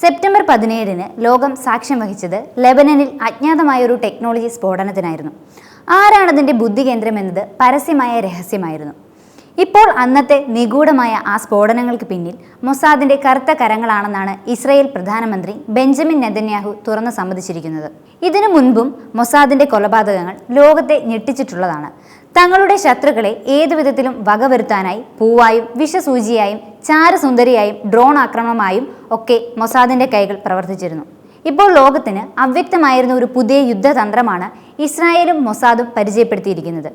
September പതിനേഴിന് ലോകം സാക്ഷ്യം വഹിച്ചത് ലെബനനിൽ അജ്ഞാതമായ ഒരു ടെക്നോളജി സ്ഫോടനത്തിനായിരുന്നു. ആരാണതിന്റെ ബുദ്ധി കേന്ദ്രം എന്നത് പരസ്യമായ രഹസ്യമായിരുന്നു. ഇപ്പോൾ അന്നത്തെ നിഗൂഢമായ ആ സ്ഫോടനങ്ങൾക്ക് പിന്നിൽ മൊസാദിന്റെ കറുത്ത കരങ്ങളാണെന്നാണ് ഇസ്രയേൽ പ്രധാനമന്ത്രി ബെഞ്ചമിൻ നെതന്യാഹു തുറന്നു സമ്മതിച്ചിരിക്കുന്നത്. ഇതിനു മുൻപും മൊസാദിന്റെ കൊലപാതകങ്ങൾ ലോകത്തെ ഞെട്ടിച്ചിട്ടുള്ളതാണ്. തങ്ങളുടെ ശത്രുക്കളെ ഏതു വിധത്തിലും വകവരുത്താനായി പൂവായും വിഷസൂചിയായും ചാരസുന്ദരിയായും ഡ്രോൺ ആക്രമണമായും ഒക്കെ മൊസാദിന്റെ കൈകൾ പ്രവർത്തിച്ചിരുന്നു. ഇപ്പോൾ ലോകത്തിന് അവ്യക്തമായിരുന്ന ഒരു പുതിയ യുദ്ധതന്ത്രമാണ് ഇസ്രായേലും മൊസാദും പരിചയപ്പെടുത്തിയിരിക്കുന്നത്.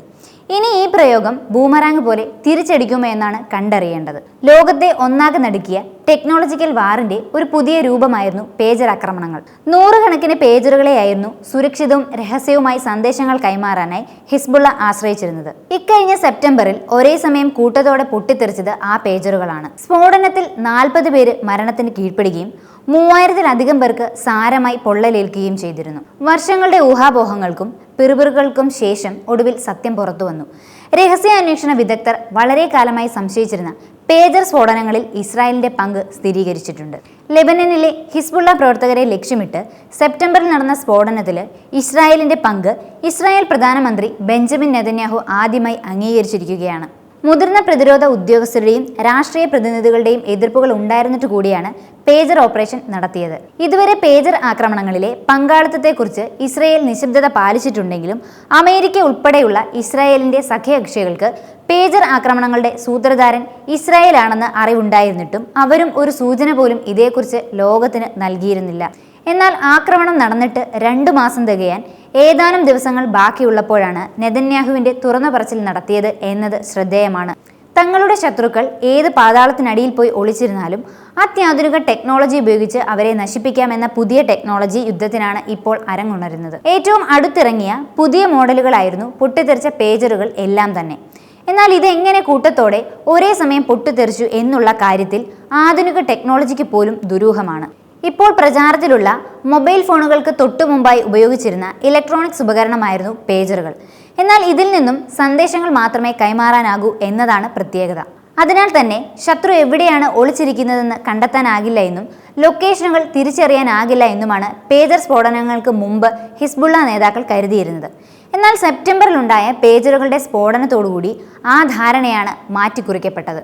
ഇനി ഈ പ്രയോഗം ബൂമറാങ് പോലെ തിരിച്ചടിക്കുമോ എന്നാണ് കണ്ടറിയേണ്ടത്. ലോകത്തെ ഒന്നാകെ നടുക്കിയ ടെക്നോളജിക്കൽ വാറിന്റെ ഒരു പുതിയ രൂപമായിരുന്നു പേജർ ആക്രമണങ്ങൾ. നൂറുകണക്കിന് പേജറുകളെയായിരുന്നു സുരക്ഷിതവും രഹസ്യവുമായി സന്ദേശങ്ങൾ കൈമാറാനായി ഹിസ്ബുള്ള ആശ്രയിച്ചിരുന്നത്. ഇക്കഴിഞ്ഞ സെപ്റ്റംബറിൽ ഒരേ സമയം കൂട്ടത്തോടെ പൊട്ടിത്തെറിച്ചത് ആ പേജറുകളാണ് സ്ഫോടനത്തിൽ നാൽപ്പത് പേര് മരണത്തിന് കീഴ്പ്പെടുകയും മൂവായിരത്തിലധികം പേർക്ക് സാരമായി പൊള്ളലേൽക്കുകയും ചെയ്തിരുന്നു. വർഷങ്ങളുടെ ഊഹാപോഹങ്ങൾക്കും പിറുപിറുകൾക്കും ശേഷം ഒടുവിൽ സത്യം പുറത്തു വന്നു രഹസ്യാന്വേഷണ വിദഗ്ധർ വളരെ കാലമായി സംശയിച്ചിരുന്ന പേജർ സ്ഫോടനങ്ങളിൽ ഇസ്രായേലിന്റെ പങ്ക് സ്ഥിരീകരിച്ചിട്ടുണ്ട്. ലെബനനിലെ ഹിസ്ബുള്ള പ്രവർത്തകരെ ലക്ഷ്യമിട്ട് സെപ്റ്റംബറിൽ നടന്ന സ്ഫോടനത്തിൽ ഇസ്രായേലിന്റെ പങ്ക് ഇസ്രായേൽ പ്രധാനമന്ത്രി ബെഞ്ചമിൻ നെതന്യാഹു ആദ്യമായി അംഗീകരിച്ചിരിക്കുകയാണ്. മുതിർന്ന പ്രതിരോധ ഉദ്യോഗസ്ഥരുടെയും രാഷ്ട്രീയ പ്രതിനിധികളുടെയും എതിർപ്പുകൾ ഉണ്ടായിരുന്നിട്ട് കൂടിയാണ് പേജർ ഓപ്പറേഷൻ നടത്തിയത്. ഇതുവരെ പേജർ ആക്രമണങ്ങളിലെ പങ്കാളിത്തത്തെക്കുറിച്ച് ഇസ്രയേൽ നിശബ്ദത പാലിച്ചിട്ടുണ്ടെങ്കിലും അമേരിക്ക ഉൾപ്പെടെയുള്ള ഇസ്രായേലിന്റെ സഖ്യകക്ഷികൾക്ക് പേജർ ആക്രമണങ്ങളുടെ സൂത്രധാരൻ ഇസ്രായേലാണെന്ന് അറിവുണ്ടായിരുന്നിട്ടും അവരും ഒരു സൂചന പോലും ഇതേക്കുറിച്ച് ലോകത്തിന് നൽകിയിരുന്നില്ല. എന്നാൽ ആക്രമണം നടന്നിട്ട് രണ്ടു മാസം തികയാൻ ഏതാനും ദിവസങ്ങൾ ബാക്കിയുള്ളപ്പോഴാണ് നെതന്യാഹുവിന്റെ തുറന്ന പറച്ചിൽ നടത്തിയത് എന്നത് ശ്രദ്ധേയമാണ്. തങ്ങളുടെ ശത്രുക്കൾ ഏത് പാതാളത്തിനടിയിൽ പോയി ഒളിച്ചിരുന്നാലും അത്യാധുനിക ടെക്നോളജി ഉപയോഗിച്ച് അവരെ നശിപ്പിക്കാമെന്ന പുതിയ ടെക്നോളജി യുദ്ധത്തിനാണ് ഇപ്പോൾ അരങ്ങുണരുന്നത്. ഏറ്റവും അടുത്തിറങ്ങിയ പുതിയ മോഡലുകളായിരുന്നു പൊട്ടിത്തെറിച്ച പേജറുകൾ എല്ലാം തന്നെ. എന്നാൽ ഇതെങ്ങനെ കൂട്ടത്തോടെ ഒരേ സമയം പൊട്ടിത്തെറിച്ചു എന്നുള്ള കാര്യത്തിൽ ആധുനിക ടെക്നോളജിക്ക് പോലും ദുരൂഹമാണ്. ഇപ്പോൾ പ്രചാരത്തിലുള്ള മൊബൈൽ ഫോണുകൾക്ക് തൊട്ടു മുമ്പായി ഉപയോഗിച്ചിരുന്ന ഇലക്ട്രോണിക്സ് ഉപകരണമായിരുന്നു പേജറുകൾ. എന്നാൽ ഇതിൽ നിന്നും സന്ദേശങ്ങൾ മാത്രമേ കൈമാറാനാകൂ എന്നതാണ് പ്രത്യേകത. അതിനാൽ തന്നെ ശത്രു എവിടെയാണ് ഒളിച്ചിരിക്കുന്നതെന്ന് കണ്ടെത്താനാകില്ല എന്നും ലൊക്കേഷനുകൾ തിരിച്ചറിയാനാകില്ല എന്നുമാണ് പേജർ സ്ഫോടനങ്ങൾക്ക് മുമ്പ് ഹിസ്ബുള്ള നേതാക്കൾ കരുതിയിരുന്നത്. എന്നാൽ സെപ്റ്റംബറിലുണ്ടായ പേജറുകളുടെ സ്ഫോടനത്തോടുകൂടി ആ ധാരണയാണ് മാറ്റിക്കുറിക്കപ്പെട്ടത്.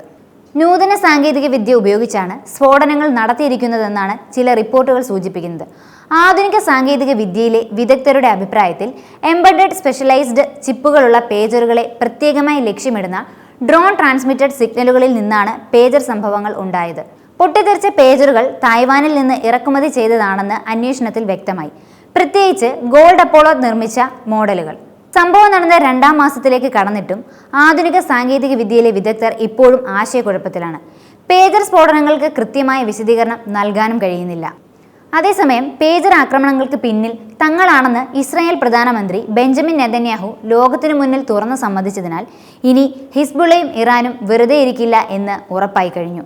നൂതന സാങ്കേതിക വിദ്യ ഉപയോഗിച്ചാണ് സ്ഫോടനങ്ങൾ നടത്തിയിരിക്കുന്നതെന്നാണ് ചില റിപ്പോർട്ടുകൾ സൂചിപ്പിക്കുന്നത്. ആധുനിക സാങ്കേതിക വിദ്യയിലെ വിദഗ്ധരുടെ അഭിപ്രായത്തിൽ എംബഡഡ് സ്പെഷ്യലൈസ്ഡ് ചിപ്പുകളുള്ള പേജറുകളെ പ്രത്യേകമായി ലക്ഷ്യമിടുന്ന ഡ്രോൺ ട്രാൻസ്മിറ്റഡ് സിഗ്നലുകളിൽ നിന്നാണ് പേജർ സംഭവങ്ങൾ ഉണ്ടായത്. പൊട്ടിത്തെറിച്ച പേജറുകൾ തായ്വാനിൽ നിന്ന് ഇറക്കുമതി ചെയ്തതാണെന്ന് അന്വേഷണത്തിൽ വ്യക്തമായി. പ്രത്യേകിച്ച് ഗോൾഡ് അപ്പോളോ നിർമ്മിച്ച മോഡലുകൾ. സംഭവം നടന്ന രണ്ടാം മാസത്തിലേക്ക് കടന്നിട്ടും ആധുനിക സാങ്കേതിക വിദ്യയിലെ വിദഗ്ധർ ഇപ്പോഴും ആശയക്കുഴപ്പത്തിലാണ്. പേജർ സ്ഫോടനങ്ങൾക്ക് കൃത്യമായ വിശദീകരണം നൽകാനും കഴിയുന്നില്ല. അതേസമയം പേജർ ആക്രമണങ്ങൾക്ക് പിന്നിൽ തങ്ങളാണെന്ന് ഇസ്രായേൽ പ്രധാനമന്ത്രി ബെഞ്ചമിൻ നെതന്യാഹു ലോകത്തിനു മുന്നിൽ തുറന്നു സമ്മതിച്ചതിനാൽ ഇനി ഹിസ്ബുളയും ഇറാനും വെറുതെ ഇരിക്കില്ല എന്ന് ഉറപ്പായി കഴിഞ്ഞു.